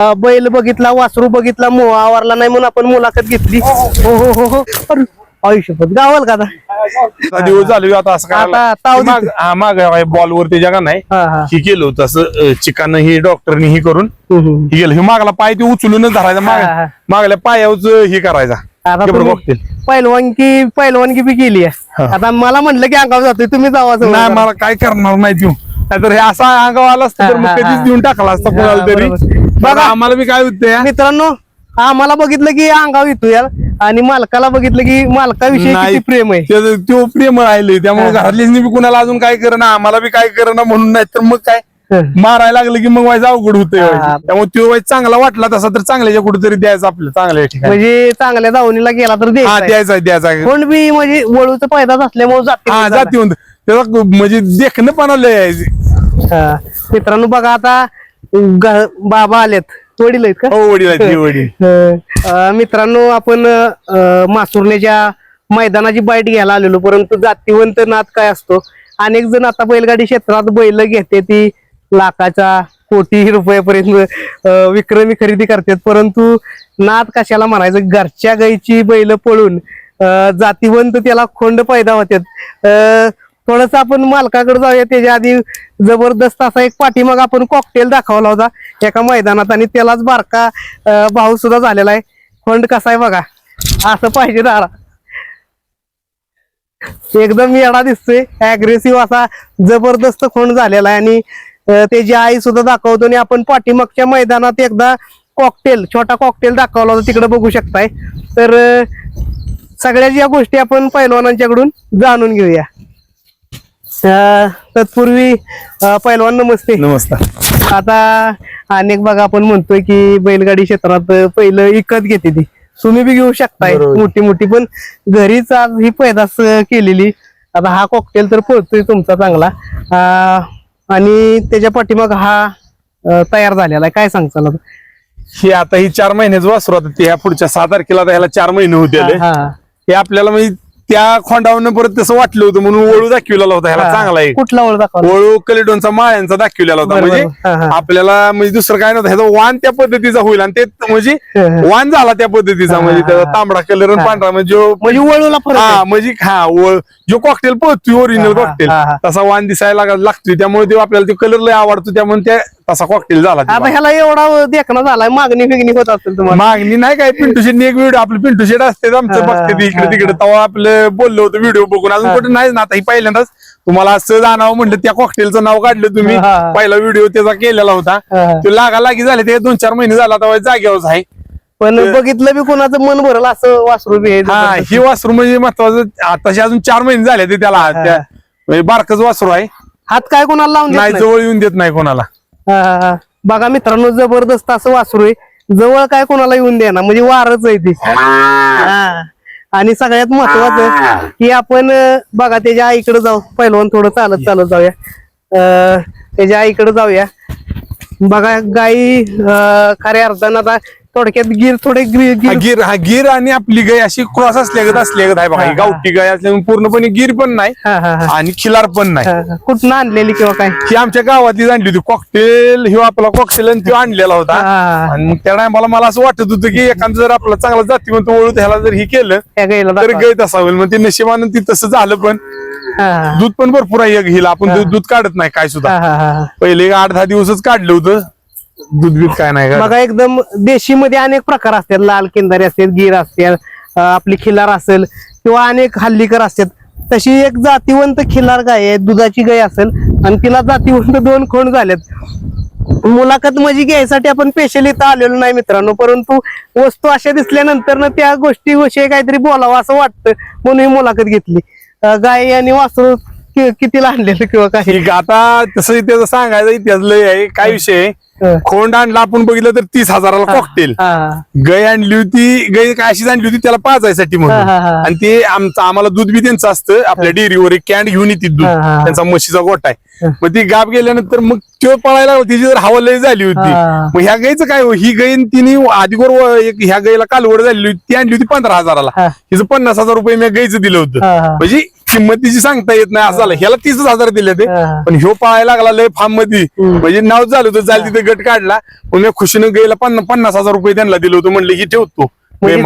बैल बघितला वासरू बघितला मोह आवरला नाही म्हणून आपण मुलाखत घेतली. हो हो हो. हो अरे, गावाल का आता? आता दिवस झाले आता असं आता ताव काय माग बॉल वरती जगा नाही. हा हा. ही केलं होतं असं चिकानं ही डॉक्टरनी ही करून. हम्म, हम्म. ही गेलं हे मागला पाय ते उचलूनच धरायचा. माग हा, हा. मागल्या पायावरच हे करायचा. आता ते तुम्ही बघतील. पहिलवानकी पहिलवानकी बी केली आहे. हा. आता मला म्हटलं की अंगावर जातोय तुम्ही नाही. मला काय करणार नाही देऊ नाहीतर हे असा अंगावर आला असतं तर हा, मग हा, कधीच हा. देऊन टाकला असता कोणाला तरी. बरोबर. बघा. आम्हाला बी काय होतं या मित्रांनो आम्हाला बघितलं की अंगावर येतो यार आणि मालकाला बघितलं की मालकाविषयी. किती प्रेम आहे ते- तो प्रेम राहिले त्यामुळे. घरातल्यांनी बी कुणाला अजून काय करणं आम्हाला बी काय करणं म्हणून नाही तर मग काय हं. मारायला लागलं की मग व्हायचं अवघड होतंय हा. व्हायचं. त्यामुळे तो व्हायचं चांगला वाटला तसा तर चांगल्याच्या कुठेतरी द्यायचं आपलं चांगल्या ठिकाणी म्हणजे चांगल्या दावणीला गेला तर हा द्यायचा द्यायचा द्यायचा कोण बी म्हणजे वळूचा पैदाच असल्यामुळे जाते हा म्हणजे देखणं पण लय हा. मित्रांनो बघा आता ग- बाबा आलेत. वडील आहेत का? हो वडील आहेत, हे वडील. अं, मित्रांनो आपण अं, मासुर्ण्याच्या मैदानाची बाईट घ्यायला आलेलो परंतु जातीवंत नाद काय असतो? अनेक जण आता बैलगाडी क्षेत्रात बैल घेते ती लाखाच्या कोटी रुपयापर्यंत अं, विक्रमी खरेदी करतात. परंतु नाद कशाला म्हणायचं? घरच्या गाईची बैल पळून अं, जातीवंत त्याला खोंड पैदा होतात. थोडस आपण मालकाकडे जाऊया. त्याच्या आधी जबरदस्त असा एक पाठीमाग आपण कॉकटेल दाखवला होता. एका मैदानात आणि त्यालाच बारका भाऊ सुद्धा झालेला आहे. खोंड कसा आहे बघा. असं पाहिजे दारा. एकदम येडा दिसतोय. अग्रेसिव्ह असा जबरदस्त खोंड झालेला आहे. आणि त्याची आई सुद्धा दाखवतो आणि आपण पाठीमागच्या मैदानात एकदा कॉकटेल छोटा कॉकटेल दाखवला होता. तिकडे बघू शकताय. तर सगळ्याच या गोष्टी आपण पैलवानांच्याकडून जाणून घेऊया. अं, तत्पूर्वी अं, पैलवान नमस्ते नमस्कार आता अनेक बघा आपण म्हणतोय की बैलगाडी क्षेत्रात पहिलं इकत घेते ती तुम्ही बी घेऊ शकताय बरोबर. मोठी मोठी पण घरीच आज ही पैदास केलेली आता हा कॉकटेल तर पळतोय तुमचा चांगला अं, आणि त्याच्या पाठीमाग हा अं, तयार झालेला आहे काय सांगचाल आता? ही आता ही चार महिन्याच वासरू आता ते ह्या पुढच्या सहा तारखेला आता ह्याला चार महिने होते. हा, हा. हे आपल्याला म्हणजे त्या खोंडावरनं परत तसं वाटलं होतं म्हणून वळू दाखवलेला होता ह्याला चांगला आहे कुठला ओळ दाखवला वळू कलिडोनचा माळ्यांचा दाखवलेला होता. म्हणजे हा, हा. आपल्याला म्हणजे दुसरं काय नव्हतं ह्याचा वाण त्या पद्धतीचा होईल आणि ते म्हणजे. वाण झाला त्या पद्धतीचा हा, म्हणजे हा, त्याचा हा. तांबडा कलर आणि हा. पांढरा म्हणजे जो म्हणजे वळूला फरक आहे. हा म्हणजे हा व- जो कॉकटेल पळतोय ओरिजिनल हा, हा, कॉकटेल हा, हा. तसा वाण दिसायला लाग- लागतोय त्यामुळे ते आपल्याला ते कलर लय आवडतो त्यामुळे ते तसा कॉकटेल झाला आता. ह्याला एवढा देखणं झालाय मागणी फिगणी होत असेल तुम्हाला मागणी नाही काय पिंटू शेट एक व्हिडिओ आपलं पिंटू शेट असते आमचं हा, बघते ते इकडे हा, तिकडे तेव्हा आपलं बोललो होतं व्हिडिओ बघून अजून हा. कुठे नाही ना आता ही पहिल्यांदाच तुम्हाला असं जाणावं म्हणलं त्या कॉकटेलचं नाव काढलं तुम्ही हा, हा. पहिला व्हिडिओ त्याचा केलेला होता हा. तो लागा लागी झाले ते दोन चार महिने झाला तेव्हा जागेवर आहे पण बघितलं बी कोणाचं मन भरलं असं वासरू बी आहे हा. ही वासरू म्हणजे महत्वाचं आताशी अजून चार महिने झाले ते त्याला. त्या- म्हणजे बारकच वासरू आहे हात काय कोणाला लावून देत नाही नाही. जवळ येऊन देत नाही कोणाला. बघा मित्रांनो जबरदस्त असं वासरू आहे. जवळ काय कोणाला येऊन देणार? म्हणजे वारच आहे ती. आणि सगळ्यात महत्वाचं की आपण बघा त्याच्या आईकडे जाऊ. पहिलवान थोडं चालत चालत जाऊया. अं, त्याच्या आईकडे जाऊया. बघा गाई खऱ्या अर्थानं आता थोडक्यात गिर थोडे गिर हा गिर हा गिर आणि आपली गाय अशी क्रॉस असल्यागत असल्यागत आहे बघा ही हा, हा. गावठी गाय असल्यामुळे पूर्णपणे गिर पण नाही हा, हा, हा. आणि खिलार पण नाही हा, हा. कुठनं आणलेली किंवा काय ही आमच्या गावातली आणली होती कॉकटेल ह्यो आपला कॉकटेल आणि तो आणलेला होता हा. आणि मग त्या टायमाला मला असं वाटत होतं की एखादं जर आपला चांगला जातीवंत ओळख ह्याला जर हे केलं त्या गाईला तर दाखवा. तसा होईल मग ते नशिबानं ती तसं झालं पण हा, हा. दूध पण भरपूर आहे हिला आपण दूध दूध काढत नाही काय सुद्धा हा, हा, हा, हा. पहिले एक आठ दहा दिवसच काढलं होतं दूध बीत काय नाही बघा एकदम देशी मध्ये अनेक प्रकार असतात. लाल किंदारी असतात गिर असतात अं, आपली खिलार असेल किंवा अनेक हल्लीकर असतात. तशी एक जातीवंत खिलार गाय आहे दुधाची गाय असेल आणि तिला जातीवंत दोन खोंड झालेत. मुलाखत म्हणजे घ्यायसाठी आपण स्पेशल इथं आलेलो नाही मित्रांनो परंतु वस्तू अशा दिसल्यानंतर ना त्या गोष्टीविषयी काहीतरी बोलावं असं वाटतं म्हणून ही मुलाखत घेतली. अं, गाय आणि वासरू कि- कितीला आणलेलं किंवा ठीक आहे, आता तसं त्याचं सांगायचं इतिहास लय आहे काय विषय आहे? हं. खोंड आणला आपण बघितलं तर तीस हजाराला कॉकटेल हा गाय आणली होती गाय काय अशीच आणली होती त्याला पाजायसाठी म्हणून हा, हा, हा. आणि ते आमचं आम्हाला दूध बी त्यांचं असतं आपल्या डेअरीवर एक कॅन्ड घेऊन येते दूध हा, हा, हा. त्यांचा म्हशीचा गोठा आहे हा. मग ती गाप गेल्यानंतर मग तो पळायला लागला, तिची जर हवा लय झाली होती हा. मग ह्या गायचं काय हो? ही गाय तिने आधीवर व- एक ह्या गायला कालवड झालेली होती ती आणली होती पंधरा हजाराला हा. हिचं पन्नास हजार रुपये मी गायचं दिलं होतं हा, हा. म्हणजे किंमतीची सांगता येत नाही असं झालं. ह्याला तीसच हजार दिले ते. पण ह्यो पळायला लागला लय फार्ममध्ये. म्हणजे नाव झालं होतं जाल तिथे गट काढला. पण मी खुशीनं गेला पन्नास पन्नास हजार रुपये त्यांना दिलं होतं म्हणलं ही ठेवतो. म्हणजे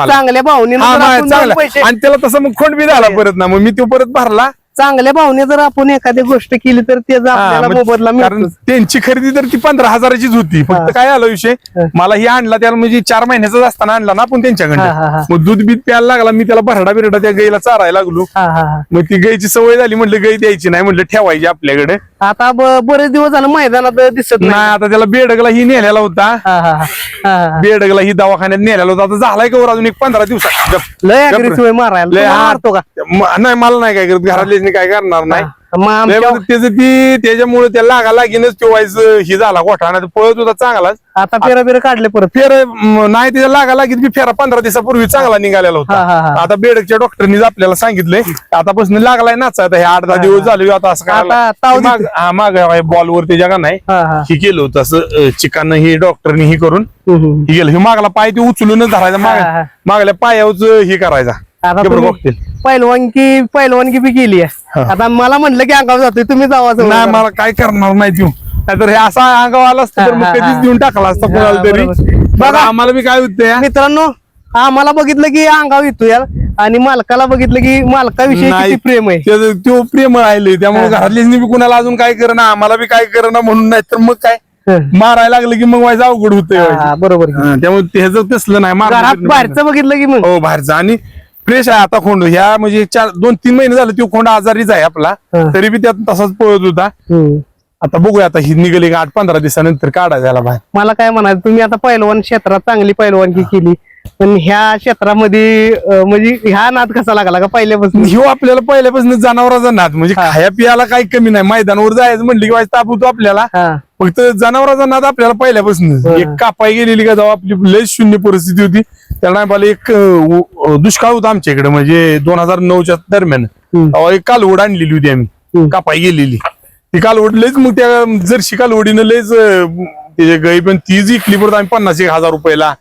चांगल्या पैसे आणि त्याला तसं मग खोंड बी झाला परत ना. मग मी तो परत भरला. चांगल्या भावने जर आपण एखादी गोष्ट केली तर त्याचा आपल्याला मग मोबदला कारण मिळतो त्यांची खरेदी तर ती पंधरा हजाराचीच होती. हा. फक्त काय आला विषय? हा. मला ही आणला त्याला म्हणजे चार महिन्याचाच असताना आणला ना आपण हा, हा, त्यांच्याकडे. मग दूध बीत प्यायला लागला मी त्याला भरडा बिरडा त्या गाईला चारायला लागलो. हा हा हा. मग ती गायची सवय झाली म्हटलं गाई द्यायची नाही म्हटलं ठेवायची आपल्याकडे. आता ब- बरेच दिवस झालं मैदानात दिसत नाही. नाही आता त्याला बेडगला ही नेलेला होता. हा हा हा. हा हा. बेडगला ही दवाखान्यात नेलेला होता. आता झालाय का वर अजून एक पंधरा दिवसात? गप. लय गप. मारायला. लय तुम्हाला हा- मारतो का? म- नाही मला नाही काय करत. घरातले काय करणार नाही. मग लय आमच्या म्हणजे त्याचं ती त्याच्यामुळे त्या लागा लागीनच तो व्हायचं ही झाला गोठा नाही तर पळत होता चांगलाच. आता पेरा बिरा काढले परत. फेर म, नाही त्याच्या लागा लागीत बी फेरा पंधरा दिवसापूर्वी चांगला निघालेला हा, हा, होता हा. आता बेडकच्या डॉक्टरनी आपल्याला सांगितलंय. आतापासून लागलाय नाचा आता हे आठ दहा दिवस झाले आता असं आता ताव करायला माग- हा माग बॉलवर त्याच्या का नाही. हा हा. ही केलं होतं असं चिकानं ही डॉक्टरनी ही करून. हम्म, हम्म. ही गेलं हे मागला पाय ते उचलूनच धरायचा. हा, हा. माग मागल्या पायावच हे करायचा. आता ते तुम्ही बघतील. पहिलवानकी पहिलवानकी बी केली आहे हा. आता मला म्हणलं की अंगावर जातोय तुम्ही जावा नाही. मला काय करणार नाही देऊ नाहीतर हे असा अंगाव आला असतं तर हा, मग हा, कधीच हा. देऊन टाकला असता हा, कोणाला तरी बरोबर. बघा. आम्हाला बी काय होतं मित्रांनो आम्हाला बघितलं की अंगावर येतो यार आणि मालकाला बघितलं की मालकाविषयी किती प्रेम आहे त्याचं- तो प्रेम राहिले त्यामुळे हा. घरातलीच बी कुणाला अजून काय करणं आम्हाला बी काय करणं म्हणून नाही तर मग काय हं. मारायला लागलं की मग व्हायचं अवघड होतंय हा, बरोबर हा, त्यामुळे ह्याचं तसलं नाही घरात बिरणं बाहेरचं बघितलं की मग हो बाहेरचं आणि फ्रेश आहे आता खोंड. ह्या म्हणजे चार दोन तीन महिने झाले तो खोंड आजारीच आहे आपला. हा. तरी बी त्यात तसाच पळत होता. हम्म. आता बघूया आता ही निघाली का आठ पंधरा दिवसानंतर काढायला याला बाहेर. मला काय म्हणायचं तुम्ही आता पैलवान क्षेत्रात चांगली पैलवानकी केली. पण ह्या क्षेत्रामध्ये अं, म्हणजे ह्या नाद कसा लागला का पहिल्यापासून? ह्यो आपल्याला पहिल्यापासून जनावराचा नाद. म्हणजे. खाया पियाला काही कमी नाही. मैदानावर जायचं म्हणलं की ताप होतो आपल्याला हा. फक्त जनावराचा नाद आपल्याला पहिल्यापासून हा. एक कापाई गेलेली का जेव्हा आपली लय शून्य परिस्थिती होती. त्याला नाही मला एक अं, उ- दुष्काळ होता आमच्या इकडे म्हणजे दोन हजार नऊच्या दरम्यान. हम्म. तेव्हा एक कालवड आणलेली होती आम्ही. हम्म. कापाई गेलेली. ती कालवड लयच मग त्या जर्शी कालवडीनं लयच अं, गाई पण ती जिंकली परत आम्ही पन्नास एक हजार रुपयाला.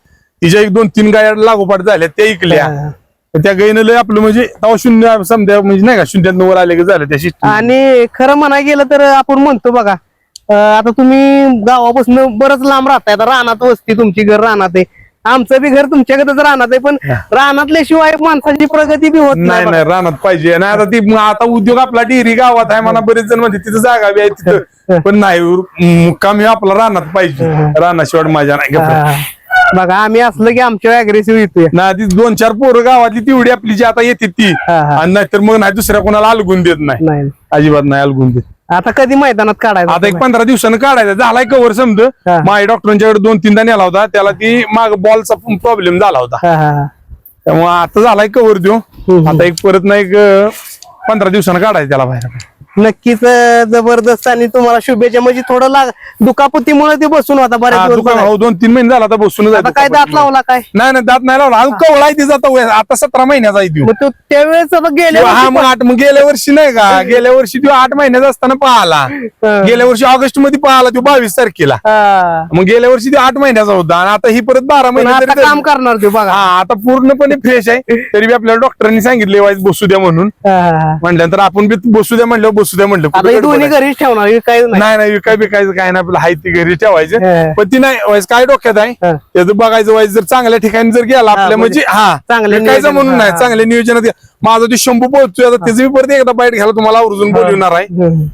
तिच्या एक दोन तीन गाया लागोपाठ झाल्या त्या इकल्या. हा. त्या गाईनं लय आपलं म्हणजे तेव्हा शून्य समजा म्हणजे नाही का शून्यात वर आले की झालं त्या शिस्तीत. आणि खरं म्हणाय गेलं तर आपण म्हणतो बघा अं, आता तुम्ही गावापासून बरंच लांब राहताय आता रानात वस्ती तुमची घर रानात आहे. आमचं बी घर तुमच्याकडेच रानात आहे पण रानातल्याशिवाय माणसाची प्रगती बी होत नाही नाही नाही रानात पाहिजे. नाही आता ती मग आता उद्योग आपला डेअरी गावात आहे म्हणा बरेच जण म्हणते तिथं जागा बी आहे तिथं. पण नाही मुक्काम हे आपला रानात पाहिजे. रानाशिवाय माझ्या नाही बघा. हा. बघा आम्ही असलं की आमच्या अग्रेसिव्ह येतोय. ना ती दोन चार पोरं गावातली तेवढी आपली जी आता येते ती. हा, हा. आणि नाहीतर मग नाही दुसऱ्या कोणाला अलगून देत नाही. नाही. अजिबात नाही अलगून देत. आता कधी मैदानात काढायचं आता एक पंधरा दिवसानं काढायचा. झालाय कवर समज. हा. माझ्या डॉक्टरांच्याकडे दोन तीनदा नेला होता. त्याला ती माग बॉलचा प्रॉब्लेम झाला होता. हा, हा, हा. त्यामुळे आता झालाय कवर देऊ. हम्म. आता एक परत ना एक अं, पंधरा दिवसानं काढायचं त्याला बाहेर. नक्कीच अं, जबरदस्त आणि तुम्हाला शुभेच्छा. म्हणजे थोडं लाग दुखापतीमुळे ते बसून होता बऱ्याच हा, दुकान-. हो दोन तीन महिने झाला आता बसून आता काय दात लावला काय? नाही नाही दात नाही लावला. अजून कवळा आहे तिचा आता सतरा महिन्याचा आहे. मग तो त्यावेळेस आता गेले हा मग आठ मग गेल्या वर्षी नाही का? गेल्या वर्षी तो आठ महिन्याचा असताना पाहला. गेल्या वर्षी ऑगस्टमध्ये पाहला तो बावीस तारखेला. मग गेल्या वर्षी तो आठ महिन्याचा होता. आणि आता ही परत बारा महिने आता तरी- काम करणार ते बघा. हा आता पूर्णपणे फ्रेश आहे. तरी बी आपल्याला डॉक्टरांनी सांगितले वाईज बसू द्या म्हणून. हा. म्हटल्यानंतर आपण बी बसू द्या म्हणलं बसू द्या म्हणलं आता हे दोन्ही? घरीच ठेवणार हे काही नाही नाही नाही विकाय बिकायचं काय नाही आपलं हाय ती घरी ठेवायचं हा. पण ती नाही वाईज काय डोक्यात आहे हा. त्याचं बघायचं वाईज जर चांगल्या ठिकाणी जर गेला आपल्या म्हणजे म्हणजे हा चांगल्या विकायचं नियोजन- म्हणून नाही हा. चांगल्या नियोजनात गे- माझा ते शंभू पोहोचतोय आता त्याचं परत एकदा बाईट घ्यायला तुम्हाला आवर्जून बोलवणार आहे हम्म.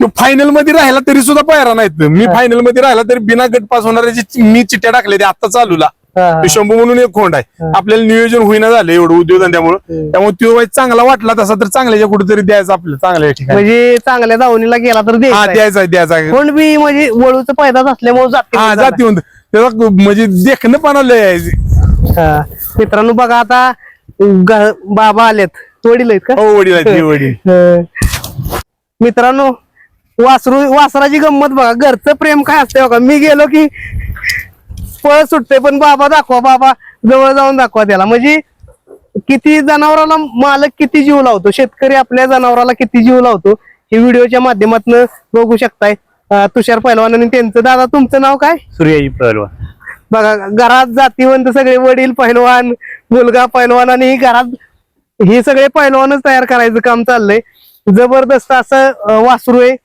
तो फायनलमध्ये राहिला तरी सुद्धा पायरा नाहीत मी फायनलमध्ये राहिला तरी बिना गट पास होणाऱ्याची मी चिट्ट्या टाकल्या ते आता चालूला. तो शंभू म्हणून एक खोंड आहे. आपल्याला नियोजन होईना झालं एवढं उद्योगधंद्यामुळे त्यामुळे तो चांगला वाटला तसा तर चांगल्याच्या कुठेतरी द्यायचं आपलं चांगल्या ठिकाणी. म्हणजे चांगल्या दावणीला गेला तर हा द्यायचा द्यायचा आहे, आहे. कोण बी म्हणजे वळूचं पैदाच असल्यामुळे जाते हा जाती त्याचा म्हणजे देखणं पण लय हा. मित्रांनो बघा आता बाबा आलेत. वडील आहेत का? हो वडील आहेत, हे वडील. मित्रांनो वासरू वासराची गंमत बघा. घरचं प्रेम काय असते बघा. मी गेलो की पळ सुटते पण बाबा दाखवा बाबा. जवळ जाऊन दाखवा त्याला. म्हणजे किती जनावराला मालक किती जीव लावतो? शेतकरी आपल्या जनावराला किती जीव लावतो? हे व्हिडिओच्या माध्यमातून बघू शकताय. तुषार पैलवान आणि त्यांचं दादा तुमचं नाव काय? सूर्याजी पहलवान बघा घरात जातीवंत सगळे वडील पैलवान मुलगा पैलवान आणि घरात हे सगळे पैलवानच तयार करायचं काम चाललंय. जबरदस्त असं वासरू आहे.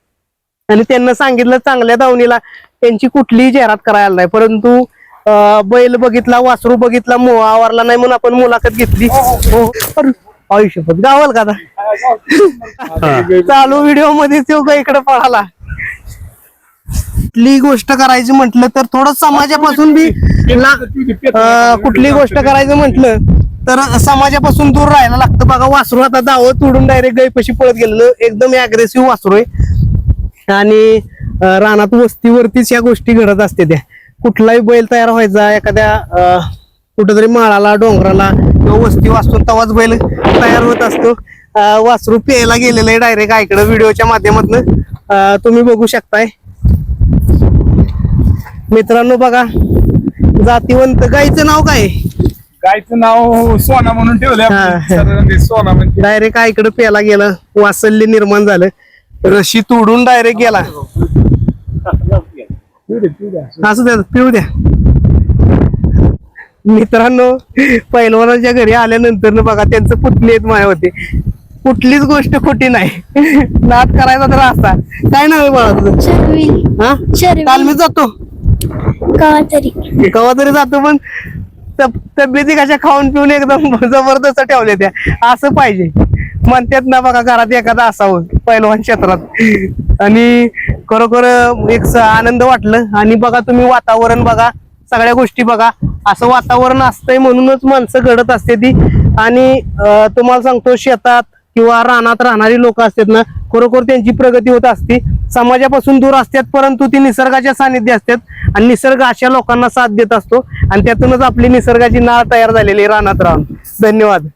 आणि त्यांना सांगितलं चांगल्या दावणीला त्यांची कुठलीही जाहिरात करायला नाही. परंतु बैल बघितला वासरू बघितला मोह आवरला नाही म्हणून आपण मुलाखत घेतली. आयुष्यपत गावाल का आता? चालू व्हिडिओमध्ये तो का इकडे पळाला. कुठली गोष्ट करायची म्हटलं तर थोडं समाजापासून बी कुठली गोष्ट करायचं म्हटलं तर समाजापासून दूर राहायला लागतं. बघा वासरू आता दावत उडून डायरेक्ट गैपशी पळत गेलेलं. एकदम अग्रेसिव्ह वासरू आहे. आणि रानात वस्तीवरतीच या गोष्टी घडत असते त्या. कुठलाही बैल तयार व्हायचा एखाद्या कुठेतरी माळाला डोंगराला किंवा वस्ती वाचतो तवाच बैल तयार होत असतो. वासरू प्यायला गेलेलं आहे डायरेक्ट ऐकडं व्हिडिओच्या माध्यमातून. तुम्ही बघू शकताय. मित्रांनो बघा जातीवंत गाईचं नाव काय? गायचं नाव सोना म्हणून ते सोना म्हणजे. डायरेक्ट आईकडे प्यायला गेलं वासल्य निर्माण झालं. रशी तोडून डायरेक्ट गेला. असं द्या पिऊ द्या. मित्रांनो पैलवानाच्या घरी आल्यानंतर ना बघा त्यांचं पुतणी आहेत माया होते कुठलीच गोष्ट खोटी नाही. नाद करायचा तर असा. काय नाव आहे बाळा तुझं? हा? काल मी जातो. कवा तरी जातो पण तब- तब्येती कशा खाऊन पिऊन एकदम जबरदस्त ठेवल्या त्या. असं पाहिजे. म्हणतात ना बघा घरात एखादा असावं पैलवान क्षेत्रात. आणि खरोखर एक आनंद वाटलं. आणि बघा तुम्ही वातावरण बघा सगळ्या गोष्टी बघा. असं वातावरण असतंय म्हणूनच माणसं घडत असते ती. आणि तुम्हाला सांगतो शेतात किंवा रानात राहणारी लोक असतात ना खरोखर त्यांची प्रगती होत असते. समाजापासून दूर असतात परंतु ती निसर्गाच्या सानिध्य असतात. आणि निसर्ग अशा लोकांना साथ देत असतो. आणि त्यातूनच आपली निसर्गाची नाळ तयार झालेली आहे रानात राहून. धन्यवाद.